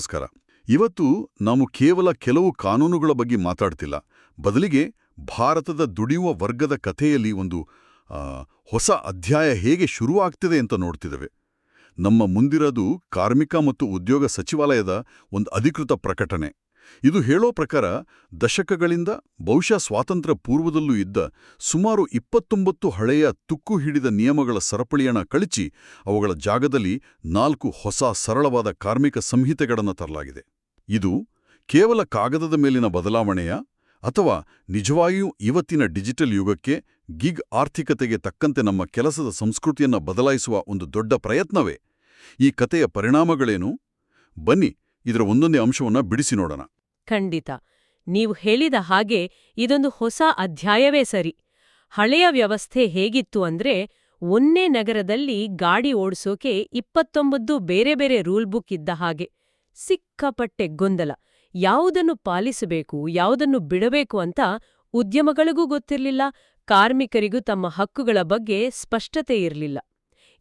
ನಮಸ್ಕಾರ. ಇವತ್ತು ನಾವು ಕೇವಲ ಕೆಲವು ಕಾನೂನುಗಳ ಬಗ್ಗೆ ಮಾತಾಡ್ತಿಲ್ಲ. ಬದಲಿಗೆ ಭಾರತದ ದುಡಿಯುವ ವರ್ಗದ ಕಥೆಯಲ್ಲಿ ಒಂದು ಹೊಸ ಅಧ್ಯಾಯ ಹೇಗೆ ಶುರುವಾಗ್ತಿದೆ ಅಂತ ನೋಡ್ತಿದ್ದೇವೆ. ನಮ್ಮ ಮುಂದಿರೋದು ಕಾರ್ಮಿಕ ಮತ್ತು ಉದ್ಯೋಗ ಸಚಿವಾಲಯದ ಒಂದು ಅಧಿಕೃತ ಪ್ರಕಟಣೆ. ಇದು ಹೇಳೋ ಪ್ರಕಾರ ದಶಕಗಳಿಂದ ಬಹುಶಃ ಸ್ವಾತಂತ್ರ್ಯ ಪೂರ್ವದಲ್ಲೂ ಇದ್ದ ಸುಮಾರು ಇಪ್ಪತ್ತೊಂಬತ್ತು ಹಳೆಯ ತುಕ್ಕು ಹಿಡಿದ ನಿಯಮಗಳ ಸರಪಳಿಯಣ ಕಳಚಿ ಅವುಗಳ ಜಾಗದಲ್ಲಿ ನಾಲ್ಕು ಹೊಸ ಸರಳವಾದ ಕಾರ್ಮಿಕ ಸಂಹಿತೆಗಳನ್ನು ತರಲಾಗಿದೆ. ಇದು ಕೇವಲ ಕಾಗದದ ಮೇಲಿನ ಬದಲಾವಣೆಯ ಅಥವಾ ನಿಜವಾಗಿಯೂ ಇವತ್ತಿನ ಡಿಜಿಟಲ್ ಯುಗಕ್ಕೆ ಗಿಗ್ ಆರ್ಥಿಕತೆಗೆ ತಕ್ಕಂತೆ ನಮ್ಮ ಕೆಲಸದ ಸಂಸ್ಕೃತಿಯನ್ನ ಬದಲಾಯಿಸುವ ಒಂದು ದೊಡ್ಡ ಪ್ರಯತ್ನವೇ. ಈ ಕತೆಯ ಪರಿಣಾಮಗಳೇನು? ಬನ್ನಿ, ಇದರ ಒಂದೊಂದೇ ಅಂಶವನ್ನ ಬಿಡಿಸಿ ನೋಡೋಣ. ಖಂಡಿತ. ನೀವು ಹೇಳಿದ ಹಾಗೆ ಇದೊಂದು ಹೊಸ ಅಧ್ಯಾಯವೇ ಸರಿ. ಹಳೆಯ ವ್ಯವಸ್ಥೆ ಹೇಗಿತ್ತು ಅಂದ್ರೆ ಒಂದೇ ನಗರದಲ್ಲಿ ಗಾಡಿ ಓಡ್ಸೋಕೆ ಇಪ್ಪತ್ತೊಂಬತ್ತು ಬೇರೆ ಬೇರೆ ರೂಲ್ ಬುಕ್ ಇದ್ದ ಹಾಗೆ. ಸಿಕ್ಕಾಪಟ್ಟೆ ಗೊಂದಲ. ಯಾವುದನ್ನು ಪಾಲಿಸಬೇಕು, ಯಾವುದನ್ನು ಬಿಡಬೇಕು ಅಂತ ಉದ್ಯಮಗಳಿಗೂ ಗೊತ್ತಿರಲಿಲ್ಲ, ಕಾರ್ಮಿಕರಿಗೂ ತಮ್ಮ ಹಕ್ಕುಗಳ ಬಗ್ಗೆ ಸ್ಪಷ್ಟತೆ ಇರಲಿಲ್ಲ.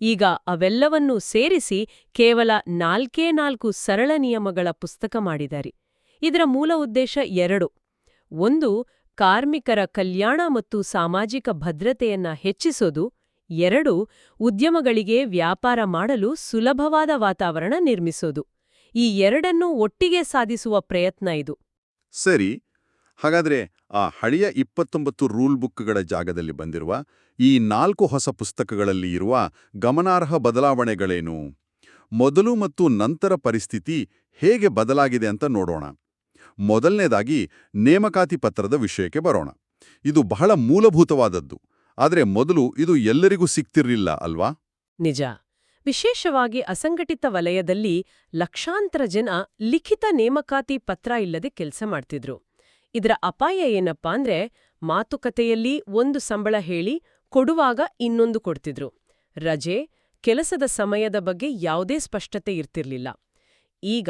ಈಗ ಅವೆಲ್ಲವನ್ನೂ ಸೇರಿಸಿ ಕೇವಲ ನಾಲ್ಕೇ ನಾಲ್ಕು ಸರಳ ನಿಯಮಗಳ ಪುಸ್ತಕ ಮಾಡಿದ್ದಾರೆ. ಇದರ ಮೂಲ ಉದ್ದೇಶ ಎರಡು. ಒಂದು, ಕಾರ್ಮಿಕರ ಕಲ್ಯಾಣ ಮತ್ತು ಸಾಮಾಜಿಕ ಭದ್ರತೆಯನ್ನ ಹೆಚ್ಚಿಸೋದು. ಎರಡು, ಉದ್ಯಮಗಳಿಗೆ ವ್ಯಾಪಾರ ಮಾಡಲು ಸುಲಭವಾದ ವಾತಾವರಣ ನಿರ್ಮಿಸೋದು. ಈ ಎರಡನ್ನೂ ಒಟ್ಟಿಗೆ ಸಾಧಿಸುವ ಪ್ರಯತ್ನ ಇದು. ಸರಿ. ಹಾಗಾದ್ರೆ ಆ ಹಳೆಯ ಇಪ್ಪತ್ತೊಂಬತ್ತು ರೂಲ್ ಬುಕ್ಗಳ ಜಾಗದಲ್ಲಿ ಬಂದಿರುವ ಈ ನಾಲ್ಕು ಹೊಸ ಪುಸ್ತಕಗಳಲ್ಲಿ ಇರುವ ಗಮನಾರ್ಹ ಬದಲಾವಣೆಗಳೇನು? ಮೊದಲು ಮತ್ತು ನಂತರ ಪರಿಸ್ಥಿತಿ ಹೇಗೆ ಬದಲಾಗಿದೆ ಅಂತ ನೋಡೋಣ. ಮೊದಲನೇದಾಗಿ ನೇಮಕಾತಿ ಪತ್ರದ ವಿಷಯಕ್ಕೆ ಬರೋಣ. ಇದು ಬಹಳ ಮೂಲಭೂತವಾದದ್ದು. ಆದರೆ ಮೊದಲು ಇದು ಎಲ್ಲರಿಗೂ ಸಿಕ್ತಿರ್ಲಿಲ್ಲ ಅಲ್ವಾ? ನಿಜ. ವಿಶೇಷವಾಗಿ ಅಸಂಘಟಿತ ವಲಯದಲ್ಲಿ ಲಕ್ಷಾಂತರ ಜನ ಲಿಖಿತ ನೇಮಕಾತಿ ಪತ್ರ ಇಲ್ಲದೆ ಕೆಲಸ ಮಾಡ್ತಿದ್ರು. ಇದರ ಅಪಾಯ ಏನಪ್ಪಾ ಅಂದ್ರೆ ಮಾತುಕತೆಯಲ್ಲಿ ಒಂದು ಸಂಬಳ ಹೇಳಿ ಕೊಡುವಾಗ ಇನ್ನೊಂದು ಕೊಡ್ತಿದ್ರು. ರಜೆ, ಕೆಲಸದ ಸಮಯದ ಬಗ್ಗೆ ಯಾವುದೇ ಸ್ಪಷ್ಟತೆ ಇರ್ತಿರ್ಲಿಲ್ಲ. ಈಗ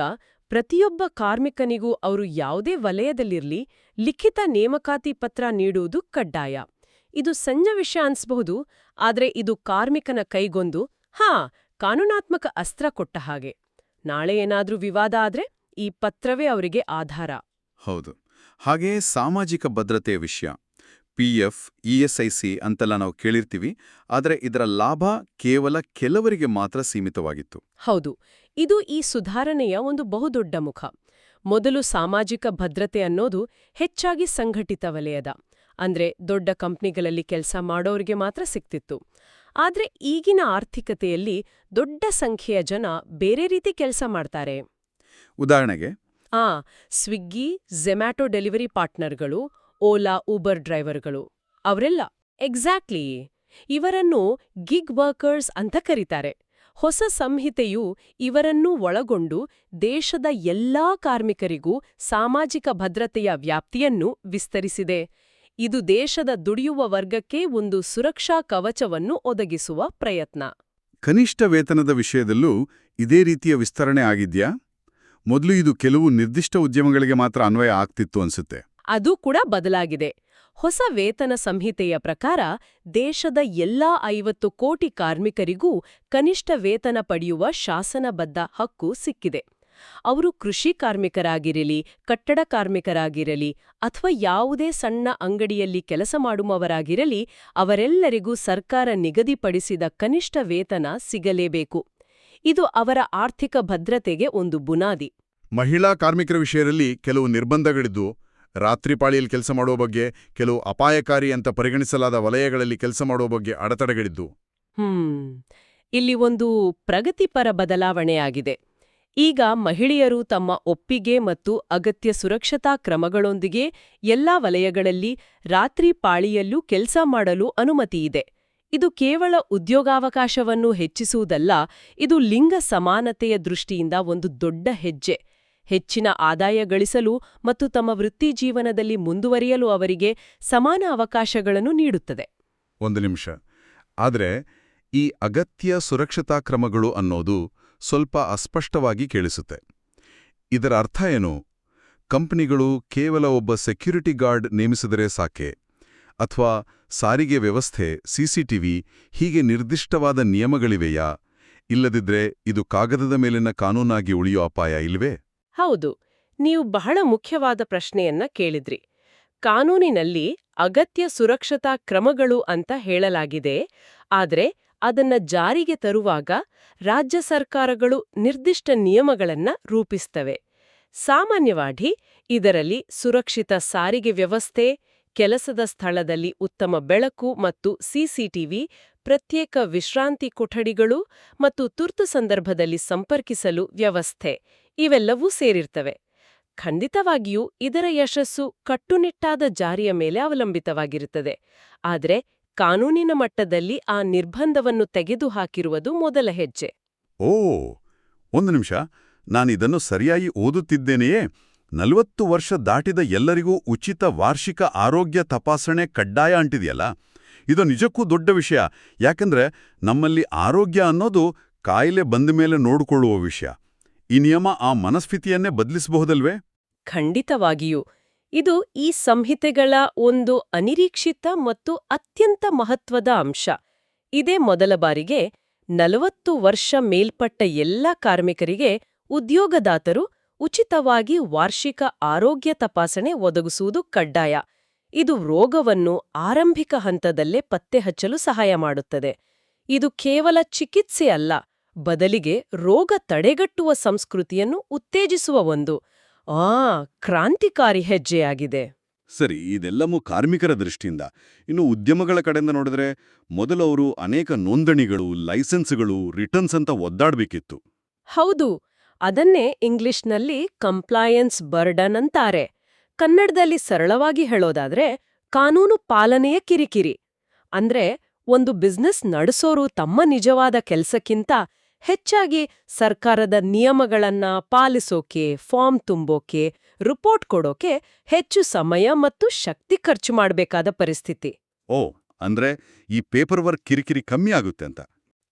ಪ್ರತಿಯೊಬ್ಬ ಕಾರ್ಮಿಕನಿಗೂ ಅವರು ಯಾವುದೇ ವಲಯದಲ್ಲಿರ್ಲಿ ಲಿಖಿತ ನೇಮಕಾತಿ ಪತ್ರ ನೀಡುವುದು ಕಡ್ಡಾಯ. ಇದು ಸಣ್ಣ ವಿಷಯ ಅನ್ಸ್ಬಹುದು, ಆದ್ರೆ ಇದು ಕಾರ್ಮಿಕನ ಕೈಗೊಂದು, ಹಾ, ಕಾನೂನಾತ್ಮಕ ಅಸ್ತ್ರ ಕೊಟ್ಟ ಹಾಗೆ. ನಾಳೆ ಏನಾದ್ರೂ ವಿವಾದ ಆದ್ರೆ ಈ ಪತ್ರವೇ ಅವರಿಗೆ ಆಧಾರ. ಹೌದು. ಹಾಗೆಯೇ ಸಾಮಾಜಿಕ ಭದ್ರತೆಯ ವಿಷಯ. ಪಿಎಫ್ ಸಿ ಅಂತೆಲ್ಲ ನಾವು ಕೇಳಿರ್ತೀವಿ. ಆದರೆ ಇದರ ಲಾಭ ಕೇವಲ ಕೆಲವರಿಗೆ ಮಾತ್ರ ಸೀಮಿತವಾಗಿತ್ತು. ಹೌದು. ಇದು ಈ ಸುಧಾರಣೆಯ ಒಂದು ಬಹುದೊಡ್ಡ ಮುಖ. ಮೊದಲು ಸಾಮಾಜಿಕ ಭದ್ರತೆ ಅನ್ನೋದು ಹೆಚ್ಚಾಗಿ ಸಂಘಟಿತ ವಲಯದ. ಅಂದ್ರೆ ದೊಡ್ಡ ಕಂಪ್ನಿಗಳಲ್ಲಿ ಕೆಲಸ ಮಾಡೋರಿಗೆ ಮಾತ್ರ ಸಿಕ್ತಿತ್ತು. ಆದ್ರೆ ಈಗಿನ ಆರ್ಥಿಕತೆಯಲ್ಲಿ ದೊಡ್ಡ ಸಂಖ್ಯೆಯ ಜನ ಬೇರೆ ರೀತಿ ಕೆಲಸ ಮಾಡ್ತಾರೆ. ಉದಾಹರಣೆಗೆ ಆ ಸ್ವಿಗ್ಗಿ ಝೆಮ್ಯಾಟೊ ಡೆಲಿವರಿ ಪಾರ್ಟ್ನರ್ಗಳು ಓಲಾ ಊಬರ್ ಡ್ರೈವರ್ಗಳು. ಅವರೆಲ್ಲ, ಎಕ್ಸಾಕ್ಟ್ಲಿ, ಇವರನ್ನು ಗಿಗ್ ವರ್ಕರ್ಸ್ ಅಂತ ಕರೀತಾರೆ. ಹೊಸ ಸಂಹಿತೆಯು ಇವರನ್ನು ಒಳಗೊಂಡು ದೇಶದ ಎಲ್ಲಾ ಕಾರ್ಮಿಕರಿಗೂ ಸಾಮಾಜಿಕ ಭದ್ರತೆಯ ವ್ಯಾಪ್ತಿಯನ್ನು ವಿಸ್ತರಿಸಿದೆ. ಇದು ದೇಶದ ದುಡಿಯುವ ವರ್ಗಕ್ಕೆ ಒಂದು ಸುರಕ್ಷಾ ಕವಚವನ್ನು ಒದಗಿಸುವ ಪ್ರಯತ್ನ. ಕನಿಷ್ಠ ವೇತನದ ವಿಷಯದಲ್ಲೂ ಇದೇ ರೀತಿಯ ವಿಸ್ತರಣೆ ಆಗಿದ್ಯಾ? ಮೊದಲು ಇದು ಕೆಲವು ನಿರ್ದಿಷ್ಟ ಉದ್ಯಮಗಳಿಗೆ ಮಾತ್ರ ಅನ್ವಯ ಆಗ್ತಿತ್ತು ಅನ್ಸುತ್ತೆ. ಅದು ಕೂಡ ಬದಲಾಗಿದೆ. ಹೊಸ ವೇತನ ಸಂಹಿತೆಯ ಪ್ರಕಾರ ದೇಶದ ಎಲ್ಲಾ ಐವತ್ತು ಕೋಟಿ ಕಾರ್ಮಿಕರಿಗೂ ಕನಿಷ್ಠ ವೇತನ ಪಡೆಯುವ ಶಾಸನಬದ್ಧ ಹಕ್ಕು ಸಿಕ್ಕಿದೆ. ಅವರು ಕೃಷಿ ಕಾರ್ಮಿಕರಾಗಿರಲಿ, ಕಟ್ಟಡ ಕಾರ್ಮಿಕರಾಗಿರಲಿ ಅಥವಾ ಯಾವುದೇ ಸಣ್ಣ ಅಂಗಡಿಯಲ್ಲಿ ಕೆಲಸ ಮಾಡುವವರಾಗಿರಲಿ ಅವರೆಲ್ಲರಿಗೂ ಸರ್ಕಾರ ನಿಗದಿಪಡಿಸಿದ ಕನಿಷ್ಠ ವೇತನ ಸಿಗಲೇಬೇಕು. ಇದು ಅವರ ಆರ್ಥಿಕ ಭದ್ರತೆಗೆ ಒಂದು ಬುನಾದಿ. ಮಹಿಳಾ ಕಾರ್ಮಿಕರ ವಿಷಯದಲ್ಲಿ ಕೆಲವು ನಿರ್ಬಂಧಗಳಿದ್ದು ರಾತ್ರಿ ಪಾಳಿಯಲ್ಲಿ ಕೆಲಸ ಮಾಡುವ ಬಗ್ಗೆ ಕೆಲವು ಅಪಾಯಕಾರಿ ಅಂತ ಪರಿಗಣಿಸಲಾದ ವಲಯಗಳಲ್ಲಿ ಕೆಲಸ ಮಾಡುವ ಬಗ್ಗೆ ಅಡೆತಡೆಗಳಿದ್ದು. ಇಲ್ಲಿ ಒಂದು ಪ್ರಗತಿಪರ ಬದಲಾವಣೆಯಾಗಿದೆ ಈಗ ಮಹಿಳೆಯರು ತಮ್ಮ ಒಪ್ಪಿಗೆ ಮತ್ತು ಅಗತ್ಯ ಸುರಕ್ಷತಾ ಕ್ರಮಗಳೊಂದಿಗೆ ಎಲ್ಲಾ ವಲಯಗಳಲ್ಲಿ ರಾತ್ರಿ ಪಾಳಿಯಲ್ಲೂ ಕೆಲಸ ಮಾಡಲು ಅನುಮತಿಯಿದೆ ಇದು ಕೇವಲ ಉದ್ಯೋಗಾವಕಾಶವನ್ನು ಹೆಚ್ಚಿಸುವುದಲ್ಲ, ಇದು ಲಿಂಗ ಸಮಾನತೆಯ ದೃಷ್ಟಿಯಿಂದ ಒಂದು ದೊಡ್ಡ ಹೆಜ್ಜೆ. ಹೆಚ್ಚಿನ ಆದಾಯ ಗಳಿಸಲು ಮತ್ತು ತಮ್ಮ ವೃತ್ತಿ ಜೀವನದಲ್ಲಿ ಮುಂದುವರಿಯಲು ಅವರಿಗೆ ಸಮಾನ ಅವಕಾಶಗಳನ್ನು ನೀಡುತ್ತದೆ. ಒಂದು ನಿಮಿಷ. ಆದರೆ, ಈ ಅಗತ್ಯ ಸುರಕ್ಷತಾ ಕ್ರಮಗಳು ಅನ್ನೋದು ಸ್ವಲ್ಪ ಅಸ್ಪಷ್ಟವಾಗಿ ಕೇಳಿಸುತ್ತೆ. ಇದರ ಅರ್ಥ ಏನು? ಕಂಪನಿಗಳು ಕೇವಲ ಒಬ್ಬ ಸೆಕ್ಯೂರಿಟಿ ಗಾರ್ಡ್ ನೇಮಿಸಿದರೆ ಸಾಕೆ? ಅಥವಾ ಸಾರಿಗೆ ವ್ಯವಸ್ಥೆ ಸಿಸಿಟಿವಿ ಹೀಗೆ ನಿರ್ದಿಷ್ಟವಾದ ನಿಯಮಗಳಿವೆಯಾ? ಇಲ್ಲದಿದ್ರೆ ಇದು ಕಾಗದದ ಮೇಲಿನ ಕಾನೂನಾಗಿ ಉಳಿಯೋ ಅಪಾಯ ಇಲ್ವೇ? ಹೌದು, ನೀವು ಬಹಳ ಮುಖ್ಯವಾದ ಪ್ರಶ್ನೆಯನ್ನ ಕೇಳಿದ್ರಿ. ಕಾನೂನಿನಲ್ಲಿ ಅಗತ್ಯ ಸುರಕ್ಷತಾ ಕ್ರಮಗಳು ಅಂತ ಹೇಳಲಾಗಿದೆ, ಆದರೆ ಅದನ್ನ ಜಾರಿಗೆ ತರುವಾಗ ರಾಜ್ಯ ಸರ್ಕಾರಗಳು ನಿರ್ದಿಷ್ಟ ನಿಯಮಗಳನ್ನ ರೂಪಿಸ್ತವೆ. ಸಾಮಾನ್ಯವಾಗಿ ಇದರಲ್ಲಿ ಸುರಕ್ಷಿತ ಸಾರಿಗೆ ವ್ಯವಸ್ಥೆ, ಕೆಲಸದ ಸ್ಥಳದಲ್ಲಿ ಉತ್ತಮ ಬೆಳಕು ಮತ್ತು ಸಿಸಿಟಿವಿ ಪ್ರತ್ಯೇಕ ವಿಶ್ರಾಂತಿ ಕೊಠಡಿಗಳು ಮತ್ತು ತುರ್ತು ಸಂದರ್ಭದಲ್ಲಿ ಸಂಪರ್ಕಿಸಲು ವ್ಯವಸ್ಥೆ ಇವೆಲ್ಲವೂ ಸೇರಿರ್ತವೆ. ಖಂಡಿತವಾಗಿಯೂ ಇದರ ಯಶಸ್ಸು ಕಟ್ಟುನಿಟ್ಟಾದ ಜಾರಿಯ ಮೇಲೆ ಅವಲಂಬಿತವಾಗಿರುತ್ತದೆ. ಆದರೆ ಕಾನೂನಿನ ಮಟ್ಟದಲ್ಲಿ ಆ ನಿರ್ಬಂಧವನ್ನು ತೆಗೆದುಹಾಕಿರುವುದು ಮೊದಲ ಹೆಜ್ಜೆ. ಓ, ಒಂದು ನಿಮಿಷ. ನಾನಿದನ್ನು ಸರಿಯಾಗಿ ಓದುತ್ತಿದ್ದೇನೆಯೇ? ನಲವತ್ತು ವರ್ಷ ದಾಟಿದ ಎಲ್ಲರಿಗೂ ಉಚಿತ ವಾರ್ಷಿಕ ಆರೋಗ್ಯ ತಪಾಸಣೆ ಕಡ್ಡಾಯ ಅಂಟಿದೆಯಲ್ಲ? ಇದು ನಿಜಕ್ಕೂ ದೊಡ್ಡ ವಿಷಯ. ಯಾಕಂದ್ರೆ ನಮ್ಮಲ್ಲಿ ಆರೋಗ್ಯ ಅನ್ನೋದು ಕಾಯಿಲೆ ಬಂದ ಮೇಲೆ ನೋಡಿಕೊಳ್ಳುವ ವಿಷಯ. ಈ ನಿಯಮ ಆ ಮನಸ್ಥಿತಿಯನ್ನೇ ಬದಲಿಸಬಹುದಲ್ವೇ? ಖಂಡಿತವಾಗಿಯೂ. ಇದು ಈ ಸಂಹಿತೆಗಳ ಒಂದು ಅನಿರೀಕ್ಷಿತ ಮತ್ತು ಅತ್ಯಂತ ಮಹತ್ವದ ಅಂಶ. ಇದೇ ಮೊದಲ ಬಾರಿಗೆ ನಲವತ್ತು ವರ್ಷ ಮೇಲ್ಪಟ್ಟ ಎಲ್ಲ ಕಾರ್ಮಿಕರಿಗೆ ಉದ್ಯೋಗದಾತರು ಉಚಿತವಾಗಿ ವಾರ್ಷಿಕ ಆರೋಗ್ಯ ತಪಾಸಣೆ ಒದಗಿಸುವುದು ಕಡ್ಡಾಯ. ಇದು ರೋಗವನ್ನು ಆರಂಭಿಕ ಹಂತದಲ್ಲೇ ಪತ್ತೆಹಚ್ಚಲು ಸಹಾಯ ಮಾಡುತ್ತದೆ. ಇದು ಕೇವಲ ಚಿಕಿತ್ಸೆ ಅಲ್ಲ ಬದಲಿಗೆ ರೋಗ ತಡೆಗಟ್ಟುವ ಸಂಸ್ಕೃತಿಯನ್ನು ಉತ್ತೇಜಿಸುವ ಒಂದು ಆ ಕ್ರಾಂತಿಕಾರಿ ಹೆಜ್ಜೆಯಾಗಿದೆ. ಸರಿ ಇದೆಲ್ಲವೂ ಕಾರ್ಮಿಕರ ದೃಷ್ಟಿಯಿಂದ. ಇನ್ನು ಉದ್ಯಮಗಳ ಕಡೆಯಿಂದ ನೋಡಿದ್ರೆ ಮೊದಲು ಅವರು ಅನೇಕ ನೋಂದಣಿಗಳು ಲೈಸೆನ್ಸ್ಗಳು ರಿಟರ್ನ್ಸ್ ಅಂತ ಒದ್ದಾಡಬೇಕಿತ್ತು. ಹೌದು ಅದನ್ನೇ ಇಂಗ್ಲಿಷ್ನಲ್ಲಿ ಕಂಪ್ಲಾಯನ್ಸ್ ಬರ್ಡನ್ ಅಂತಾರೆ. ಕನ್ನಡದಲ್ಲಿ ಸರಳವಾಗಿ ಹೇಳೋದಾದ್ರೆ ಕಾನೂನು ಪಾಲನೆಯ ಕಿರಿಕಿರಿ. ಅಂದ್ರೆ ಒಂದು ಬಿಸ್ನೆಸ್ ನಡೆಸೋರು ತಮ್ಮ ನಿಜವಾದ ಕೆಲ್ಸಕ್ಕಿಂತ ಹೆಚ್ಚಾಗಿ ಸರ್ಕಾರದ ನಿಯಮಗಳನ್ನ ಪಾಲಿಸೋಕೆ ಫಾರ್ಮ್ ತುಂಬೋಕೆ ರಿಪೋರ್ಟ್ ಕೊಡೋಕೆ ಹೆಚ್ಚು ಸಮಯ ಮತ್ತು ಶಕ್ತಿ ಖರ್ಚು ಮಾಡಬೇಕಾದ ಪರಿಸ್ಥಿತಿ. ಓ ಅಂದ್ರೆ ಈ ಪೇಪರ್ ವರ್ಕ್ ಕಿರಿಕಿರಿ ಕಮ್ಮಿ ಆಗುತ್ತೆ ಅಂತ.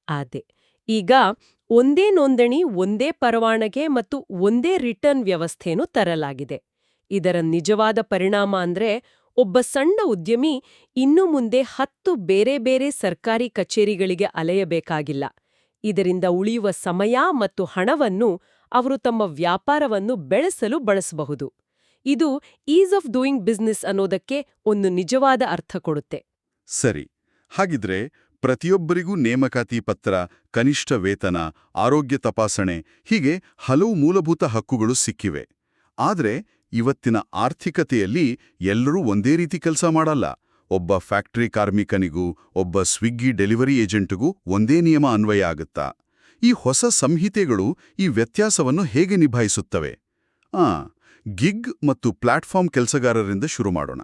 ಅದೇ. ಈಗ ಒಂದೇ ನೋಂದಣಿ ಒಂದೇ ಪರವಾನಗೆ ಮತ್ತು ಒಂದೇ ರಿಟರ್ನ್ ವ್ಯವಸ್ಥೆನೂ ತರಲಾಗಿದೆ. ಇದರ ನಿಜವಾದ ಪರಿಣಾಮ ಅಂದ್ರೆ ಒಬ್ಬ ಸಣ್ಣ ಉದ್ಯಮಿ ಇನ್ನು ಮುಂದೆ ಹತ್ತು ಬೇರೆ ಬೇರೆ ಸರ್ಕಾರಿ ಕಚೇರಿಗಳಿಗೆ ಅಲೆಯಬೇಕಾಗಿಲ್ಲ. ಇದರಿಂದ ಉಳಿಯುವ ಸಮಯ ಮತ್ತು ಹಣವನ್ನು ಅವರು ತಮ್ಮ ವ್ಯಾಪಾರವನ್ನು ಬೆಳೆಸಲು ಬಳಸಬಹುದು. ಇದು ಈಸ್ ಆಫ್ ಡೂಯಿಂಗ್ ಬಿಸ್ನೆಸ್ ಅನ್ನೋದಕ್ಕೆ ಒಂದು ನಿಜವಾದ ಅರ್ಥ ಕೊಡುತ್ತೆ. ಸರಿ, ಹಾಗಿದ್ರೆ ಪ್ರತಿಯೊಬ್ಬರಿಗೂ ನೇಮಕಾತಿ ಪತ್ರ, ಕನಿಷ್ಠ ವೇತನ, ಆರೋಗ್ಯ ತಪಾಸಣೆ ಹೀಗೆ ಹಲವು ಮೂಲಭೂತ ಹಕ್ಕುಗಳು ಸಿಕ್ಕಿವೆ. ಆದ್ರೆ ಇವತ್ತಿನ ಆರ್ಥಿಕತೆಯಲ್ಲಿ ಎಲ್ಲರೂ ಒಂದೇ ರೀತಿ ಕೆಲಸ ಮಾಡಲ್ಲ. ಒಬ್ಬ ಫ್ಯಾಕ್ಟರಿ ಕಾರ್ಮಿಕನಿಗೂ, ಒಬ್ಬ ಸ್ವಿಗ್ಗಿ ಡೆಲಿವರಿ ಏಜೆಂಟ್ಗೂ ಒಂದೇ ನಿಯಮ ಅನ್ವಯ ಆಗುತ್ತಾ? ಈ ಹೊಸ ಸಂಹಿತೆಗಳು ಈ ವ್ಯತ್ಯಾಸವನ್ನು ಹೇಗೆ ನಿಭಾಯಿಸುತ್ತವೆ? ಆ, ಗಿಗ್ ಮತ್ತು ಪ್ಲಾಟ್ಫಾರ್ಮ್ ಕೆಲಸಗಾರರಿಂದ ಶುರು ಮಾಡೋಣ.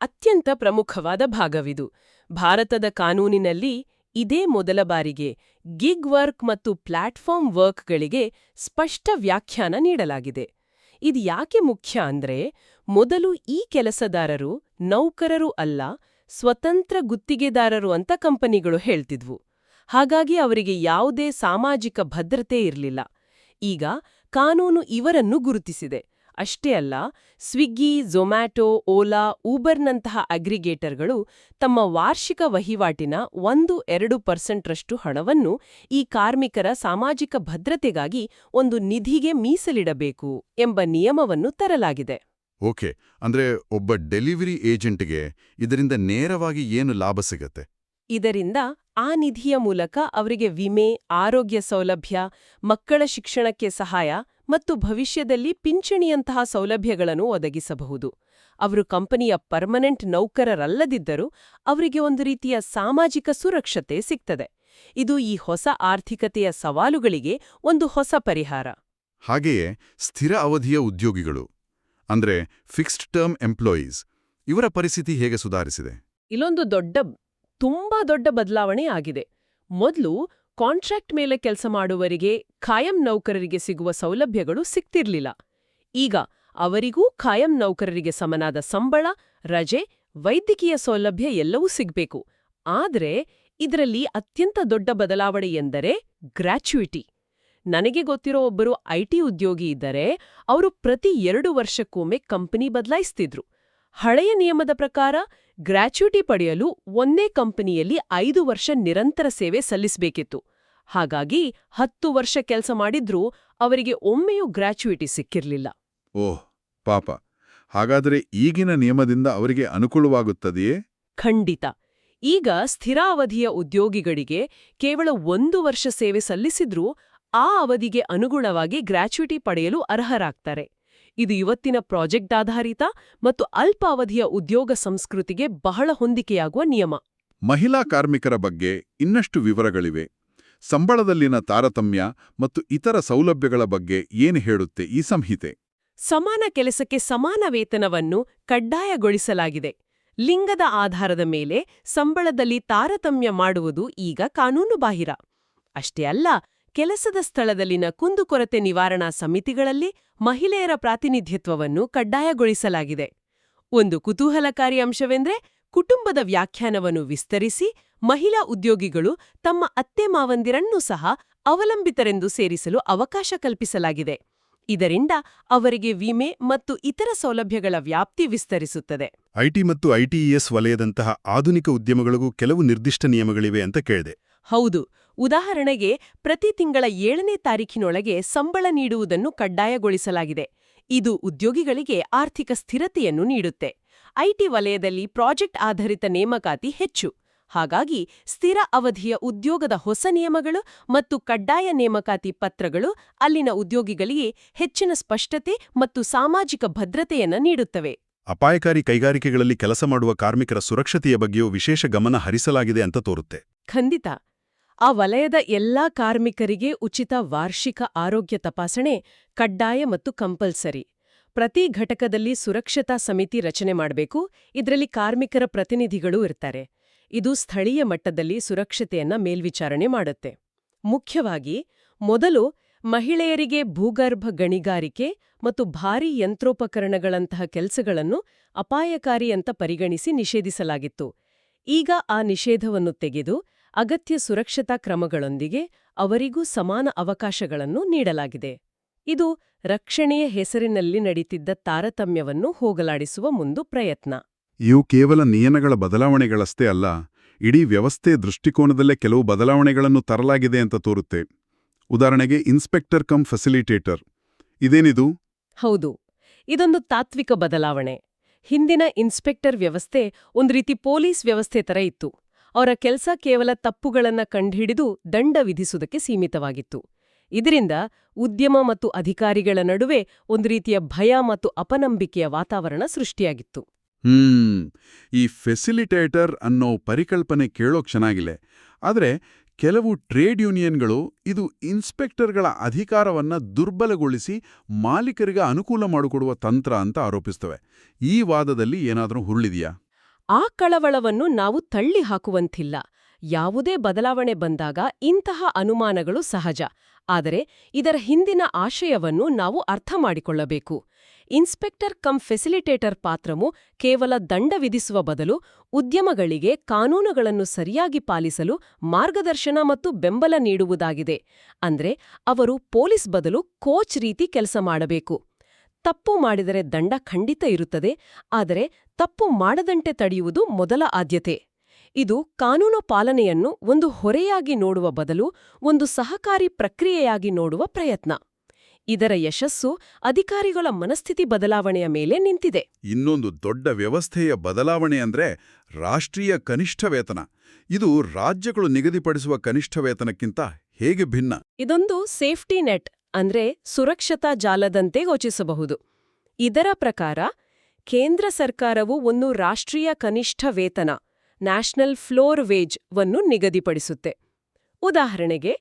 ಅತ್ಯಂತ ಪ್ರಮುಖವಾದ ಭಾಗವಿದು. ಭಾರತದ ಕಾನೂನಿನಲ್ಲಿ ಇದೇ ಮೊದಲ ಬಾರಿಗೆ ಗಿಗ್ ವರ್ಕ್ ಮತ್ತು ಪ್ಲಾಟ್ಫಾರ್ಮ್ ವರ್ಕ್ಗಳಿಗೆ ಸ್ಪಷ್ಟ ವ್ಯಾಖ್ಯಾನ ನೀಡಲಾಗಿದೆ. ಇದು ಯಾಕೆ ಮುಖ್ಯ ಅಂದ್ರೆ ಮೊದಲು ಈ ಕೆಲಸದಾರರು ನೌಕರರು ಅಲ್ಲ, ಸ್ವತಂತ್ರ ಗುತ್ತಿಗೆದಾರರು ಅಂತ ಕಂಪನಿಗಳು ಹೇಳ್ತಿದ್ವು. ಹಾಗಾಗಿ ಅವರಿಗೆ ಯಾವುದೇ ಸಾಮಾಜಿಕ ಭದ್ರತೆ ಇರಲಿಲ್ಲ. ಈಗ ಕಾನೂನು ಇವರನ್ನು ಗುರುತಿಸಿದೆ. ಅಷ್ಟೇ ಅಲ್ಲ ಸ್ವಿಗ್ಗಿ ಝೊಮ್ಯಾಟೊ ಓಲಾ ಊಬರ್ನಂತಹ ಅಗ್ರಿಗೇಟರ್ಗಳು ತಮ್ಮ ವಾರ್ಷಿಕ ವಹಿವಾಟಿನ ಒಂದು ಎರಡು ಪರ್ಸೆಂಟ್ರಷ್ಟು ಹಣವನ್ನು ಈ ಕಾರ್ಮಿಕರ ಸಾಮಾಜಿಕ ಭದ್ರತೆಗಾಗಿ ಒಂದು ನಿಧಿಗೆ ಮೀಸಲಿಡಬೇಕು ಎಂಬ ನಿಯಮವನ್ನು ತರಲಾಗಿದೆ. ಓಕೆ ಅಂದ್ರೆ ಒಬ್ಬ ಡೆಲಿವರಿ ಏಜೆಂಟ್ಗೆ ಇದರಿಂದ ನೇರವಾಗಿ ಏನು ಲಾಭ ಸಿಗತ್ತೆ? ಇದರಿಂದ ಆ ನಿಧಿಯ ಮೂಲಕ ಅವರಿಗೆ ವಿಮೆ ಆರೋಗ್ಯ ಸೌಲಭ್ಯ ಮಕ್ಕಳ ಶಿಕ್ಷಣಕ್ಕೆ ಸಹಾಯ ಮತ್ತು ಭವಿಷ್ಯದಲ್ಲಿ ಪಿಂಚಣಿಯಂತಹ ಸೌಲಭ್ಯಗಳನ್ನು ಒದಗಿಸಬಹುದು. ಅವರು ಕಂಪನಿಯ ಪರ್ಮನೆಂಟ್ ನೌಕರರಲ್ಲದಿದ್ದರೂ ಅವರಿಗೆ ಒಂದು ರೀತಿಯ ಸಾಮಾಜಿಕ ಸುರಕ್ಷತೆ ಸಿಗ್ತದೆ. ಇದು ಈ ಹೊಸ ಆರ್ಥಿಕತೆಯ ಸವಾಲುಗಳಿಗೆ ಒಂದು ಹೊಸ ಪರಿಹಾರ. ಹಾಗೆಯೇ ಸ್ಥಿರ ಅವಧಿಯ ಉದ್ಯೋಗಿಗಳು ಅಂದ್ರೆ ಫಿಕ್ಸ್ಡ್ ಟರ್ಮ್ ಎಂಪ್ಲಾಯೀಸ್ ಇವರ ಪರಿಸ್ಥಿತಿ ಹೇಗೆ ಸುಧಾರಿಸಿದೆ? ಇಲ್ಲೊಂದು ದೊಡ್ಡ ತುಂಬಾ ದೊಡ್ಡ ಬದಲಾವಣೆ ಆಗಿದೆ. ಮೊದಲು ಕಾಂಟ್ರಾಕ್ಟ್ ಮೇಲೆ ಕೆಲಸ ಮಾಡುವವರಿಗೆ ಖಾಯಂ ನೌಕರರಿಗೆ ಸಿಗುವ ಸೌಲಭ್ಯಗಳು ಸಿಗ್ತಿರ್ಲಿಲ್ಲ ಈಗ ಅವರಿಗೂ ಖಾಯಂ ನೌಕರರಿಗೆ ಸಮನಾದ ಸಂಬಳ, ರಜೆ, ವೈದ್ಯಕೀಯ ಸೌಲಭ್ಯ ಎಲ್ಲವೂ ಸಿಗ್ಬೇಕು. ಆದರೆ ಇದರಲ್ಲಿ ಅತ್ಯಂತ ದೊಡ್ಡ ಬದಲಾವಣೆ ಎಂದರೆ ಗ್ರ್ಯಾಚ್ಯುಯಿಟಿ ನನಗೆ ಗೊತ್ತಿರೋ ಒಬ್ಬರು ಐಟಿ ಉದ್ಯೋಗಿ ಇದ್ದರೆ, ಅವರು ಪ್ರತಿ ಎರಡು ವರ್ಷಕ್ಕೊಮ್ಮೆ ಕಂಪನಿ ಬದಲಾಯಿಸ್ತಿದ್ರು. ಹಳೆಯ ನಿಯಮದ ಪ್ರಕಾರ ಗ್ರ್ಯಾಚ್ಯುಟಿ ಪಡೆಯಲು ಒಂದೇ ಕಂಪನಿಯಲ್ಲಿ ಐದು ವರ್ಷ ನಿರಂತರ ಸೇವೆ ಸಲ್ಲಿಸಬೇಕಿತ್ತು. ಹಾಗಾಗಿ ಹತ್ತು ವರ್ಷ ಕೆಲಸ ಮಾಡಿದ್ರೂ ಅವರಿಗೆ ಒಮ್ಮೆಯೂ ಗ್ರಾಚುಯಿಟಿ ಸಿಕ್ಕಿರಲಿಲ್ಲ. ಓಹ್ ಪಾಪ. ಹಾಗಾದರೆ ಈಗಿನ ನಿಯಮದಿಂದ ಅವರಿಗೆ ಅನುಕೂಲವಾಗುತ್ತದೆಯೇ? ಖಂಡಿತ. ಈಗ ಸ್ಥಿರ ಅವಧಿಯ ಉದ್ಯೋಗಿಗಳಿಗೆ ಕೇವಲ ಒಂದು ವರ್ಷ ಸೇವೆ ಸಲ್ಲಿಸಿದ್ರೂ ಆ ಅವಧಿಗೆ ಅನುಗುಣವಾಗಿ ಗ್ರ್ಯಾಚುಯಿಟಿ ಪಡೆಯಲು ಅರ್ಹರಾಗ್ತಾರೆ. ಇದು ಇವತ್ತಿನ ಪ್ರಾಜೆಕ್ಟ್ ಆಧಾರಿತ ಮತ್ತು ಅಲ್ಪಾವಧಿಯ ಉದ್ಯೋಗ ಸಂಸ್ಕೃತಿಗೆ ಬಹಳ ಹೊಂದಿಕೆಯಾಗುವ ನಿಯಮ. ಮಹಿಳಾ ಕಾರ್ಮಿಕರ ಬಗ್ಗೆ ಇನ್ನಷ್ಟು ವಿವರಗಳಿವೆ. ಸಂಬಳದಲ್ಲಿನ ತಾರತಮ್ಯ ಮತ್ತು ಇತರ ಸೌಲಭ್ಯಗಳ ಬಗ್ಗೆ ಏನು ಹೇಳುತ್ತೆ ಈ ಸಂಹಿತೆ? ಸಮಾನ ಕೆಲಸಕ್ಕೆ ಸಮಾನ ವೇತನವನ್ನು ಕಡ್ಡಾಯಗೊಳಿಸಲಾಗಿದೆ. ಲಿಂಗದ ಆಧಾರದ ಮೇಲೆ ಸಂಬಳದಲ್ಲಿ ತಾರತಮ್ಯ ಮಾಡುವುದು ಈಗ ಕಾನೂನುಬಾಹಿರ. ಅಷ್ಟೇ ಅಲ್ಲ ಕೆಲಸದ ಸ್ಥಳದಲ್ಲಿನ ಕುಂದುಕೊರತೆ ನಿವಾರಣಾ ಸಮಿತಿಗಳಲ್ಲಿ ಮಹಿಳೆಯರ ಪ್ರಾತಿನಿಧ್ಯತ್ವವನ್ನು ಕಡ್ಡಾಯಗೊಳಿಸಲಾಗಿದೆ. ಒಂದು ಕುತೂಹಲಕಾರಿ ಅಂಶವೆಂದ್ರೆ ಕುಟುಂಬದ ವ್ಯಾಖ್ಯಾನವನ್ನು ವಿಸ್ತರಿಸಿ ಮಹಿಳಾ ಉದ್ಯೋಗಿಗಳು ತಮ್ಮ ಅತ್ತೆ ಮಾವಂದಿರನ್ನೂ ಸಹ ಅವಲಂಬಿತರೆಂದು ಸೇರಿಸಲು ಅವಕಾಶ ಕಲ್ಪಿಸಲಾಗಿದೆ. ಇದರಿಂದ ಅವರಿಗೆ ವಿಮೆ ಮತ್ತು ಇತರ ಸೌಲಭ್ಯಗಳ ವ್ಯಾಪ್ತಿ ವಿಸ್ತರಿಸುತ್ತದೆ. ಐಟಿ ಮತ್ತು ಐಟಿಇಎಸ್ ವಲಯದಂತಹ ಆಧುನಿಕ ಉದ್ಯಮಗಳಿಗೂ ಕೆಲವು ನಿರ್ದಿಷ್ಟ ನಿಯಮಗಳಿವೆ ಅಂತ ಕೇಳಿದೆ. ಹೌದು. ಉದಾಹರಣೆಗೆ ಪ್ರತಿ ತಿಂಗಳ ಏಳನೇ ತಾರೀಖಿನೊಳಗೆ ಸಂಬಳ ನೀಡುವುದನ್ನು ಕಡ್ಡಾಯಗೊಳಿಸಲಾಗಿದೆ. ಇದು ಉದ್ಯೋಗಿಗಳಿಗೆ ಆರ್ಥಿಕ ಸ್ಥಿರತೆಯನ್ನು ನೀಡುತ್ತೆ. ಐಟಿ ವಲಯದಲ್ಲಿ ಪ್ರಾಜೆಕ್ಟ್ ಆಧಾರಿತ ನೇಮಕಾತಿ ಹೆಚ್ಚು. ಹಾಗಾಗಿ ಸ್ಥಿರ ಅವಧಿಯ ಉದ್ಯೋಗದ ಹೊಸ ನಿಯಮಗಳು ಮತ್ತು ಕಡ್ಡಾಯ ನೇಮಕಾತಿ ಪತ್ರಗಳು ಅಲ್ಲಿನ ಉದ್ಯೋಗಿಗಳಿಗೆ ಹೆಚ್ಚಿನ ಸ್ಪಷ್ಟತೆ ಮತ್ತು ಸಾಮಾಜಿಕ ಭದ್ರತೆಯನ್ನು ನೀಡುತ್ತವೆ. ಅಪಾಯಕಾರಿ ಕೈಗಾರಿಕೆಗಳಲ್ಲಿ ಕೆಲಸ ಮಾಡುವ ಕಾರ್ಮಿಕರ ಸುರಕ್ಷತೆಯ ಬಗ್ಗೆಯೂ ವಿಶೇಷ ಗಮನ ಹರಿಸಲಾಗಿದೆ ಅಂತ ತೋರುತ್ತೆ. ಖಂಡಿತ. ಆ ವಲಯದ ಎಲ್ಲಾ ಕಾರ್ಮಿಕರಿಗೆ ಉಚಿತ ವಾರ್ಷಿಕ ಆರೋಗ್ಯ ತಪಾಸಣೆ, ಕಡ್ಡಾಯ ಮತ್ತು ಕಂಪಲ್ಸರಿ. ಪ್ರತಿ ಘಟಕದಲ್ಲಿ ಸುರಕ್ಷತಾ ಸಮಿತಿ ರಚನೆ ಮಾಡಬೇಕು, ಇದರಲ್ಲಿ ಕಾರ್ಮಿಕರ ಪ್ರತಿನಿಧಿಗಳೂ ಇರ್ತಾರೆ. ಇದು ಸ್ಥಳೀಯ ಮಟ್ಟದಲ್ಲಿ ಸುರಕ್ಷತೆಯನ್ನ ಮೇಲ್ವಿಚಾರಣೆ ಮಾಡುತ್ತೆ. ಮುಖ್ಯವಾಗಿ, ಮೊದಲು ಮಹಿಳೆಯರಿಗೆ ಭೂಗರ್ಭ ಗಣಿಗಾರಿಕೆ ಮತ್ತು ಭಾರೀ ಯಂತ್ರೋಪಕರಣಗಳಂತಹ ಕೆಲಸಗಳನ್ನು ಅಪಾಯಕಾರಿ ಅಂತ ಪರಿಗಣಿಸಿ ನಿಷೇಧಿಸಲಾಗಿತ್ತು. ಈಗ ಆ ನಿಷೇಧವನ್ನು ತೆಗೆದು ಅಗತ್ಯ ಸುರಕ್ಷತಾ ಕ್ರಮಗಳೊಂದಿಗೆ ಅವರಿಗೂ ಸಮಾನ ಅವಕಾಶಗಳನ್ನು ನೀಡಲಾಗಿದೆ. ಇದು ರಕ್ಷಣೆಯ ಹೆಸರಿನಲ್ಲಿ ನಡೀತಿದ್ದ ತಾರತಮ್ಯವನ್ನು ಹೋಗಲಾಡಿಸುವ ಮುಂದು ಪ್ರಯತ್ನ. ಇವು ಕೇವಲ ನಿಯಮಗಳ ಬದಲಾವಣೆಗಳಷ್ಟೇ ಅಲ್ಲ ಇಡೀ ವ್ಯವಸ್ಥೆ ದೃಷ್ಟಿಕೋನದಲ್ಲೇ ಕೆಲವು ಬದಲಾವಣೆಗಳನ್ನು ತರಲಾಗಿದೆ ಅಂತ ತೋರುತ್ತೆ. ಉದಾಹರಣೆಗೆ ಇನ್ಸ್ಪೆಕ್ಟರ್ ಕಮ್ ಫೆಸಿಲಿಟೇಟರ್. ಇದೇನಿದು? ಹೌದು ಇದೊಂದು ತಾತ್ವಿಕ ಬದಲಾವಣೆ. ಹಿಂದಿನ ಇನ್ಸ್ಪೆಕ್ಟರ್ ವ್ಯವಸ್ಥೆ ಒಂದು ರೀತಿ ಪೊಲೀಸ್ ವ್ಯವಸ್ಥೆ ತರ ಇತ್ತು. ಅವರ ಕೆಲಸ ಕೇವಲ ತಪ್ಪುಗಳನ್ನ ಕಂಡುಹಿಡಿದು ದಂಡ ವಿಧಿಸುವುದಕ್ಕೆ ಸೀಮಿತವಾಗಿತ್ತು. ಇದರಿಂದ ಉದ್ಯಮ ಮತ್ತು ಅಧಿಕಾರಿಗಳ ನಡುವೆ ಒಂದು ರೀತಿಯ ಭಯ ಮತ್ತು ಅಪನಂಬಿಕೆಯ ವಾತಾವರಣ ಸೃಷ್ಟಿಯಾಗಿತ್ತು. ಹ್ಮ್, ಈ ಫೆಸಿಲಿಟೇಟರ್ ಅನ್ನೋ ಪರಿಕಲ್ಪನೆ ಕೇಳೋಕ್ ಚೆನ್ನಾಗಿಲ್ಲ. ಆದರೆ ಕೆಲವು ಟ್ರೇಡ್ ಯೂನಿಯನ್ಗಳು ಇದು ಇನ್ಸ್ಪೆಕ್ಟರ್ಗಳ ಅಧಿಕಾರವನ್ನ ದುರ್ಬಲಗೊಳಿಸಿ ಮಾಲೀಕರಿಗೆ ಅನುಕೂಲ ಮಾಡಿಕೊಡುವ ತಂತ್ರ ಅಂತ ಆರೋಪಿಸ್ತವೆ. ಈ ವಾದದಲ್ಲಿ ಏನಾದರೂ ಹುರುಳಿದೆಯಾ? ಆ ಕಳವಳವನ್ನು ನಾವು ತಳ್ಳಿ ಹಾಕುವಂತಿಲ್ಲ ಯಾವುದೇ ಬದಲಾವಣೆ ಬಂದಾಗ ಇಂತಹ ಅನುಮಾನಗಳು ಸಹಜ. ಆದರೆ ಇದರ ಹಿಂದಿನ ಆಶಯವನ್ನು ನಾವು ಅರ್ಥ ಮಾಡಿಕೊಳ್ಳಬೇಕು. ಇನ್ಸ್ಪೆಕ್ಟರ್ ಕಮ್ ಫೆಸಿಲಿಟೇಟರ್ ಪಾತ್ರವು ಕೇವಲ ದಂಡ ವಿಧಿಸುವ ಬದಲು ಉದ್ಯಮಗಳಿಗೆ ಕಾನೂನುಗಳನ್ನು ಸರಿಯಾಗಿ ಪಾಲಿಸಲು ಮಾರ್ಗದರ್ಶನ ಮತ್ತು ಬೆಂಬಲ ನೀಡುವುದಾಗಿದೆ. ಅಂದ್ರೆ ಅವರು ಪೊಲೀಸ್ ಬದಲು ಕೋಚ್ ರೀತಿ ಕೆಲಸ ಮಾಡಬೇಕು. ತಪ್ಪು ಮಾಡಿದರೆ ದಂಡ ಖಂಡಿತ ಇರುತ್ತದೆ ಆದರೆ ತಪ್ಪು ಮಾಡದಂತೆ ತಡೆಯುವುದು ಮೊದಲ ಆದ್ಯತೆ. ಇದು ಕಾನೂನು ಪಾಲನೆಯನ್ನು ಒಂದು ಹೊರೆಯಾಗಿ ನೋಡುವ ಬದಲು ಒಂದು ಸಹಕಾರಿ ಪ್ರಕ್ರಿಯೆಯಾಗಿ ನೋಡುವ ಪ್ರಯತ್ನ. ಇದರ ಯಶಸ್ಸು ಅಧಿಕಾರಿಗಳ ಮನಸ್ಥಿತಿ ಬದಲಾವಣೆಯ ಮೇಲೆ ನಿಂತಿದೆ. ಇನ್ನೊಂದು ದೊಡ್ಡ ವ್ಯವಸ್ಥೆಯ ಬದಲಾವಣೆ ಅಂದ್ರೆ ರಾಷ್ಟ್ರೀಯ ಕನಿಷ್ಠ ವೇತನ. ಇದು ರಾಜ್ಯಗಳು ನಿಗದಿಪಡಿಸುವ ಕನಿಷ್ಠ ವೇತನಕ್ಕಿಂತ ಹೇಗೆ ಭಿನ್ನ? ಇದೊಂದು ಸೇಫ್ಟಿ ನೆಟ್. ಅಂದ್ರೆ ಸುರಕ್ಷತಾ ಜಾಲದಂತೆ ಯೋಚಿಸಬಹುದು ಇದರ ಪ್ರಕಾರ ಕೇಂದ್ರ ಸರ್ಕಾರವು ಒಂದು ರಾಷ್ಟ್ರೀಯ ಕನಿಷ್ಠ ವೇತನ ನ್ಯಾಷನಲ್ ಫ್ಲೋರ್ ವೇಜ್ ವನ್ನು ನಿಗದಿಪಡಿಸುತ್ತೆ. ಉದಾಹರಣೆಗೆ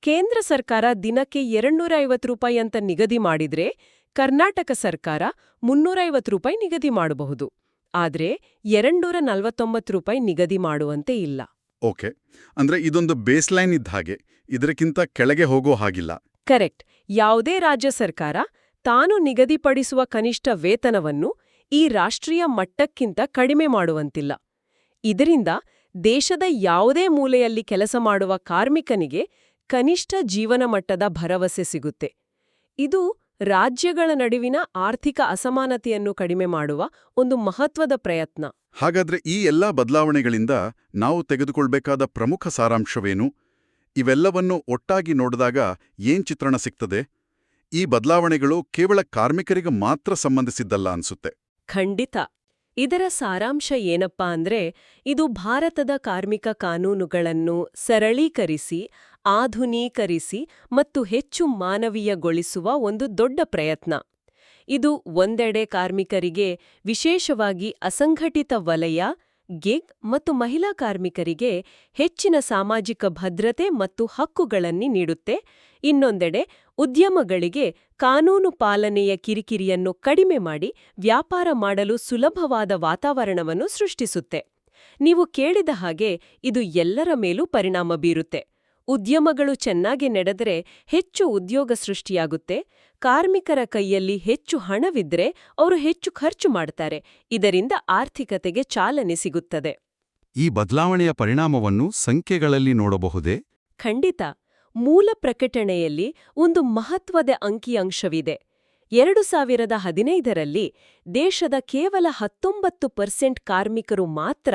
ಕೇಂದ್ರ ಸರ್ಕಾರ ದಿನಕ್ಕೆ ಎರಡ್ನೂರ ಐವತ್ತು ರೂಪಾಯಿ ಅಂತ ನಿಗದಿ ಮಾಡಿದ್ರೆ ಕರ್ನಾಟಕ ಸರ್ಕಾರ ಮುನ್ನೂರೈವತ್ತು ರೂಪಾಯಿ ನಿಗದಿ ಮಾಡಬಹುದು. ಆದ್ರೆ ಎರಡ್ನೂರ ನಲವತ್ತೊಂಬತ್ತು ರೂಪಾಯಿ ನಿಗದಿ ಮಾಡುವಂತೆ ಇಲ್ಲ. ಓಕೆ. ಅಂದ್ರೆ ಇದೊಂದು ಬೇಸ್ಲೈನ್ ಇದ್ದ ಹಾಗೆ ಇದಕ್ಕಿಂತ ಕೆಳಗೆ ಹೋಗೋ ಹಾಗಿಲ್ಲ. ಕರೆಕ್ಟ್. ಯಾವುದೇ ರಾಜ್ಯ ಸರ್ಕಾರ ತಾನು ನಿಗದಿಪಡಿಸುವ ಕನಿಷ್ಠ ವೇತನವನ್ನು ಈ ರಾಷ್ಟ್ರೀಯ ಮಟ್ಟಕ್ಕಿಂತ ಕಡಿಮೆ ಮಾಡುವಂತಿಲ್ಲ. ಇದರಿಂದ ದೇಶದ ಯಾವುದೇ ಮೂಲೆಯಲ್ಲಿ ಕೆಲಸ ಮಾಡುವ ಕಾರ್ಮಿಕನಿಗೆ ಕನಿಷ್ಠ ಜೀವನ ಮಟ್ಟದ ಭರವಸೆ ಸಿಗುತ್ತೆ. ಇದು ರಾಜ್ಯಗಳ ನಡುವಿನ ಆರ್ಥಿಕ ಅಸಮಾನತೆಯನ್ನು ಕಡಿಮೆ ಮಾಡುವ ಒಂದು ಮಹತ್ವದ ಪ್ರಯತ್ನ. ಹಾಗಾದ್ರೆ ಈ ಎಲ್ಲಾ ಬದಲಾವಣೆಗಳಿಂದ ನಾವು ತೆಗೆದುಕೊಳ್ಬೇಕಾದ ಪ್ರಮುಖ ಸಾರಾಂಶವೇನು? ಇವೆಲ್ಲವನ್ನು ಒಟ್ಟಾಗಿ ನೋಡಿದಾಗ ಏನ್ ಚಿತ್ರಣ ಸಿಗ್ತದೆ? ಈ ಬದಲಾವಣೆಗಳು ಕೇವಲ ಕಾರ್ಮಿಕರಿಗೆ ಮಾತ್ರ ಸಂಬಂಧಿಸಿದ್ದಲ್ಲ ಅನ್ಸುತ್ತೆ. ಖಂಡಿತ. ಇದರ ಸಾರಾಂಶ ಏನಪ್ಪಾ ಅಂದ್ರೆ, ಇದು ಭಾರತದ ಕಾರ್ಮಿಕ ಕಾನೂನುಗಳನ್ನು ಸರಳೀಕರಿಸಿ, ಆಧುನೀಕರಿಸಿ ಮತ್ತು ಹೆಚ್ಚು ಮಾನವೀಯಗೊಳಿಸುವ ಒಂದು ದೊಡ್ಡ ಪ್ರಯತ್ನ. ಇದು ಒಂದೆಡೆ ಕಾರ್ಮಿಕರಿಗೆ ವಿಶೇಷವಾಗಿ ಅಸಂಘಟಿತ ವಲಯ ಗಿಗ್ ಮತ್ತು ಮಹಿಳಾ ಕಾರ್ಮಿಕರಿಗೆ ಹೆಚ್ಚಿನ ಸಾಮಾಜಿಕ ಭದ್ರತೆ ಮತ್ತು ಹಕ್ಕುಗಳನ್ನು ನೀಡುತ್ತೆ. ಇನ್ನೊಂದೆಡೆ, ಉದ್ಯಮಗಳಿಗೆ ಕಾನೂನು ಪಾಲನೆಯ ಕಿರಿಕಿರಿಯನ್ನು ಕಡಿಮೆ ಮಾಡಿ ವ್ಯಾಪಾರ ಮಾಡಲು ಸುಲಭವಾದ ವಾತಾವರಣವನ್ನು ಸೃಷ್ಟಿಸುತ್ತೆ. ನೀವು ಕೇಳಿದ ಹಾಗೆ ಇದು ಎಲ್ಲರ ಮೇಲೂ ಪರಿಣಾಮ ಬೀರುತ್ತೆ. ಉದ್ಯಮಗಳು ಚೆನ್ನಾಗಿ ನಡೆದರೆ ಹೆಚ್ಚು ಉದ್ಯೋಗ ಸೃಷ್ಟಿಯಾಗುತ್ತೆ ಕಾರ್ಮಿಕರ ಕೈಯಲ್ಲಿ ಹೆಚ್ಚು ಹಣವಿದ್ರೆ ಅವರು ಹೆಚ್ಚು ಖರ್ಚು ಮಾಡ್ತಾರೆ ಇದರಿಂದ ಆರ್ಥಿಕತೆಗೆ ಚಾಲನೆ ಸಿಗುತ್ತದೆ. ಈ ಬದಲಾವಣೆಯ ಪರಿಣಾಮವನ್ನು ಸಂಖ್ಯೆಗಳಲ್ಲಿ ನೋಡಬಹುದೇ? ಖಂಡಿತ. ಮೂಲ ಪ್ರಕಟಣೆಯಲ್ಲಿ ಒಂದು ಮಹತ್ವದ ಅಂಕಿಅಂಶವಿದೆ. ಎರಡು ಸಾವಿರದ ಹದಿನೈದರಲ್ಲಿ ದೇಶದ ಕೇವಲ ಹತ್ತೊಂಬತ್ತು ಪರ್ಸೆಂಟ್ ಕಾರ್ಮಿಕರು ಮಾತ್ರ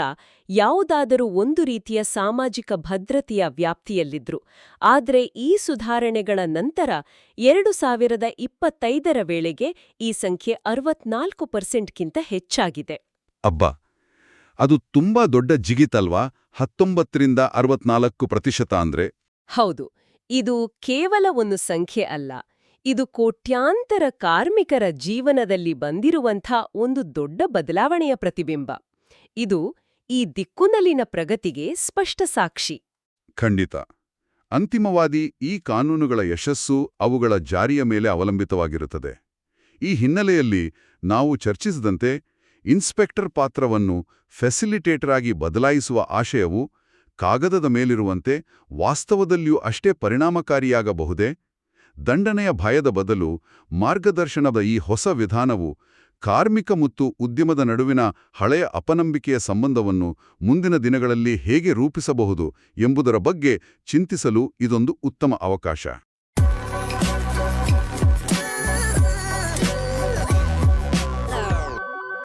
ಯಾವುದಾದರೂ ಒಂದು ರೀತಿಯ ಸಾಮಾಜಿಕ ಭದ್ರತೆಯ ವ್ಯಾಪ್ತಿಯಲ್ಲಿದ್ರು. ಆದರೆ ಈ ಸುಧಾರಣೆಗಳ ನಂತರ ಎರಡು ಸಾವಿರದ ಇಪ್ಪತ್ತೈದರ ವೇಳೆಗೆ ಈ ಸಂಖ್ಯೆ ಅರವತ್ನಾಲ್ಕು ಪರ್ಸೆಂಟ್ಗಿಂತ ಹೆಚ್ಚಾಗಿದೆ. ಅಬ್ಬಾ! ಅದು ತುಂಬಾ ದೊಡ್ಡ ಜಿಗಿತಲ್ವಾ? ಹತ್ತೊಂಬತ್ತರಿಂದ ಅರವತ್ನಾಲ್ಕು ಪ್ರತಿಶತ ಅಂದ್ರೆ? ಹೌದು. ಇದು ಕೇವಲ ಒಂದು ಸಂಖ್ಯೆ ಅಲ್ಲ. ಇದು ಕೋಟ್ಯಾಂತರ ಕಾರ್ಮಿಕರ ಜೀವನದಲ್ಲಿ ಬಂದಿರುವಂಥ ಒಂದು ದೊಡ್ಡ ಬದಲಾವಣೆಯ ಪ್ರತಿಬಿಂಬ. ಇದು ಈ ದಿಕ್ಕುನಲ್ಲಿನ ಪ್ರಗತಿಗೆ ಸ್ಪಷ್ಟ ಸಾಕ್ಷಿ. ಖಂಡಿತ. ಅಂತಿಮವಾದಿ ಈ ಕಾನೂನುಗಳ ಯಶಸ್ಸು ಅವುಗಳ ಜಾರಿಯ ಮೇಲೆ ಅವಲಂಬಿತವಾಗಿರುತ್ತದೆ. ಈ ಹಿನ್ನೆಲೆಯಲ್ಲಿ ನಾವು ಚರ್ಚಿಸಿದಂತೆ ಇನ್ಸ್ಪೆಕ್ಟರ್ ಪಾತ್ರವನ್ನು ಫೆಸಿಲಿಟೇಟರ್ ಆಗಿ ಬದಲಾಯಿಸುವ ಆಶಯವು ಕಾಗದದ ಮೇಲಿರುವಂತೆ ವಾಸ್ತವದಲ್ಲಿಯೂ ಅಷ್ಟೇ ಪರಿಣಾಮಕಾರಿಯಾಗಬಹುದೇ? ದಂಡನೆಯ ಭಯದ ಬದಲು ಮಾರ್ಗದರ್ಶನದ ಈ ಹೊಸ ವಿಧಾನವು ಕಾರ್ಮಿಕ ಮತ್ತು ಉದ್ಯಮದ ನಡುವಿನ ಹಳೆಯ ಅಪನಂಬಿಕೆಯ ಸಂಬಂಧವನ್ನು ಮುಂದಿನ ದಿನಗಳಲ್ಲಿ ಹೇಗೆ ರೂಪಿಸಬಹುದು ಎಂಬುದರ ಬಗ್ಗೆ ಚಿಂತಿಸಲು ಇದೊಂದು ಉತ್ತಮ ಅವಕಾಶ.